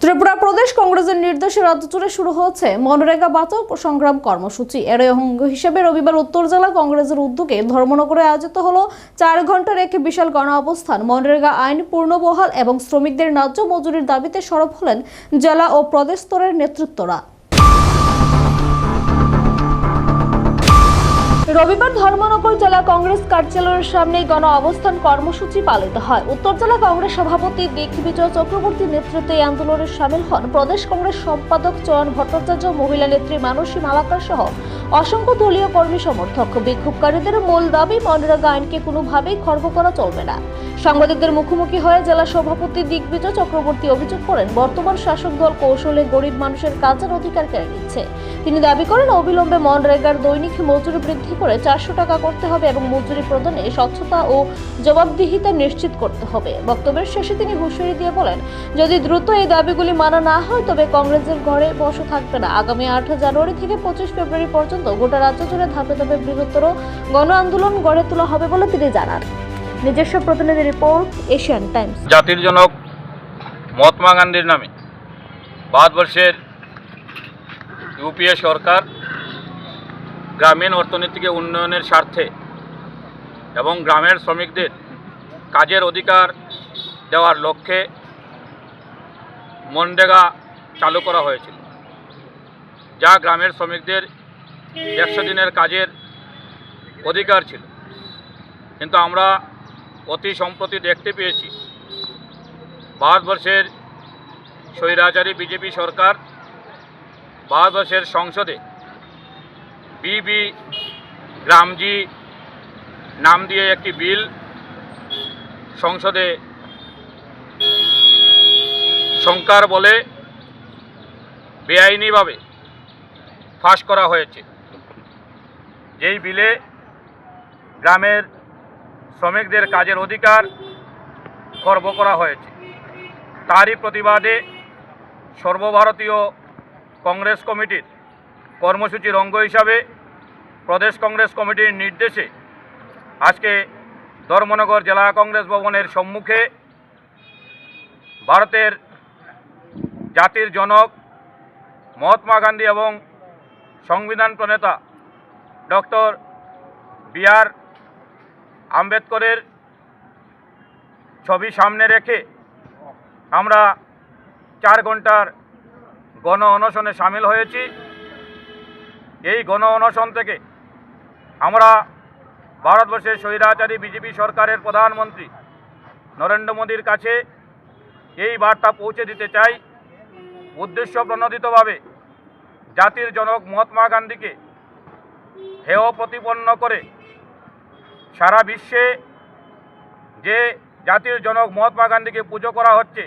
ত্রিপুরা প্রদেশ কংগ্রেসের নির্দেশে রাজ্য জুড়ে শুরু হয়েছে মনরেগা বাচক সংগ্রাম কর্মসূচি। এর অঙ্গ হিসেবে রবিবার উত্তর জেলা কংগ্রেসের উদ্যোগে ধর্মনগরে আয়োজিত হলো চার ঘণ্টার এক বিশাল গণ অবস্থান মনরেগা আইন পূর্ণবহাল এবং শ্রমিকদের ন্যায্য মজুরির দাবিতে সরব হলেন জেলা ও প্রদেশ স্তরের নেতৃত্বরা। রবিবার ধর্মনগর জেলা কংগ্রেস কার্যালয়ের সামনে গণ অবস্থান কর্মসূচি পালিত হয়। উত্তর জেলা কংগ্রেস সভাপতি দিগ্বিজয় চক্রবর্তীর নেতৃত্বে এই আন্দোলনে সামিল হন। প্রদেশ কংগ্রেস সম্পাদক চয়ন ভট্টাচার্য, মহিলা নেত্রী মানসী মালাকার সহ অসংখ্য দলীয় কর্মী সমর্থক। বিক্ষোভকারীদের মূল দাবি, মনরেগা আইনকে কোনোভাবেই খর্ব করা চলবে না। সাংবাদিকদের মুখোমুখি হয়ে জেলা সভাপতি দিগ্বিজয় চক্রবর্তী অভিযোগ করেন, বর্তমান শাসক দল কৌশলে গরিব মানুষের কাজের অধিকার কেড়ে নিচ্ছে। তিনি দাবি করেন, অবিলম্বে মনরেগার দৈনিক মজুরি বৃদ্ধি করে চারশো টাকা করতে হবে এবং মজুরি প্রদানে স্বচ্ছতা ও জবাবদিহিতা নিশ্চিত করতে হবে। বক্তব্যের শেষে তিনি হুঁশিয়ারি দিয়ে বলেন, যদি দ্রুত এই দাবিগুলি মানা না হয়, তবে কংগ্রেসের ঘরে বসে থাকবে না। আগামী আট জানুয়ারি থেকে পঁচিশ ফেব্রুয়ারি পর্যন্ত গোটা রাজ্য জুড়ে ধাপে ধাপে বৃহত্তর গণ আন্দোলন গড়ে তোলা হবে বলে তিনি জানান। নিজস্ব প্রতিনিধি রিপোর্ট, এশিয়ান টাইমস। জাতির জনক মহাত্মা গান্ধীর নামে ভারতবর্ষের ইউপিএ সরকার গ্রামীণ অর্থনীতিকে উন্নয়নের স্বার্থে এবং গ্রামের শ্রমিকদের কাজের অধিকার দেওয়ার লক্ষ্যে মনরেগা চালু করা হয়েছিল, যা গ্রামের শ্রমিকদের একশো দিনের কাজের অধিকার ছিল। কিন্তু আমরা অতি সম্প্রতি দেখতে পেয়েছি, ভারতবর্ষের স্বৈরাচারী বিজেপি সরকার ভারতবর্ষের সংসদে বিবি গ্রামজি নাম দিয়ে একটি বিল সংসদে সংকার বলে বেআইনিভাবে ফাঁস করা হয়েছে। যেই বিলে গ্রামের শ্রমিকদের কাজের অধিকার খর্ব করা হয়েছে, তারই প্রতিবাদে সর্বভারতীয় কংগ্রেস কমিটির কর্মসূচির অঙ্গ হিসাবে প্রদেশ কংগ্রেস কমিটির নির্দেশে আজকে ধর্মনগর জেলা কংগ্রেস ভবনের সম্মুখে ভারতের জাতির জনক মহাত্মা গান্ধী এবং সংবিধান প্রণেতা ডক্টর বি আর আম্বেদকরের ছবি সামনে রেখে আমরা চার ঘণ্টার গণ অনশনে সামিল হয়েছি। এই গণ অনশন থেকে আমরা ভারতবর্ষের স্বৈরাচারী বিজেপি সরকারের প্রধানমন্ত্রী নরেন্দ্র মোদীর কাছে এই বার্তা পৌঁছে দিতে চাই। উদ্দেশ্য প্রণোদিতভাবে জাতির জনক মহাত্মা গান্ধীকে হেয় প্রতিপন্ন করে সারা বিশ্বে যে জাতির জনক মহাত্মা গান্ধীকে পুজো করা হচ্ছে